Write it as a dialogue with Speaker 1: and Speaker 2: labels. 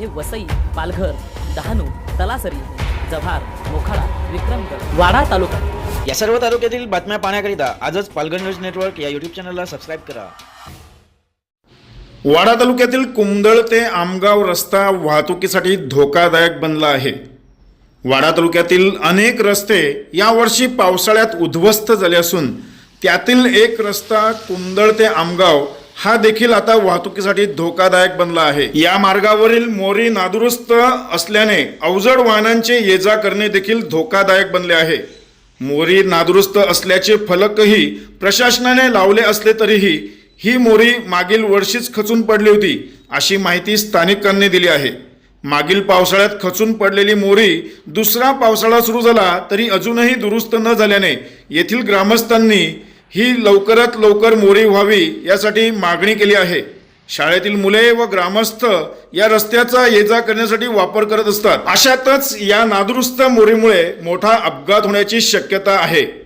Speaker 1: हे वसई पालघर डहाणू तलासरी जव्हार मोखाडा विक्रमगड वाडा तालुका.
Speaker 2: या सर्व तालुक्यातील बातम्या पाहण्याकरिता आजच पालघर न्यूज नेटवर्क या युट्यूब चॅनलला सबस्क्राईब करा.
Speaker 3: वाडा तालुक्यातील कुमदळ ते आमगाव रस्ता वाहतुकीसाठी धोकादायक बनला आहे. वाडा तालुक्यातील अनेक रस्ते यावर्षी पावसाळ्यात उद्ध्वस्त झाले असून त्यातील एक रस्ता कुमदळ ते आमगाव हा देखील आता वाहतुकीसाठी धोकादायक बनला आहे. या मार्गावरील मोरी नादुरुस्त असल्याने अवजड वाहनांचे ये जा करणे देखील धोकादायक बनले आहे. मोरी नादुरुस्त असल्याचे फलकही प्रशासनाने लावले असले तरीही ही मोरी मागील वर्षीच खचून पडली होती अशी माहिती स्थानिकांनी दिली आहे. मागील पावसाळ्यात खचून पडलेली मोरी दुसरा पावसाळा सुरू झाला तरी अजूनही दुरुस्त न झाल्याने येथील ग्रामस्थांनी ही लवकरात लवकर मोरी व्हावी यासाठी मागणी केली आहे. शाळेतील मुले व ग्रामस्थ या रस्त्याचा ये जा करण्यासाठी वापर करत असतात. अशातच या नादुरुस्त मोरीमुळे मोठा अपघात होण्याची शक्यता आहे.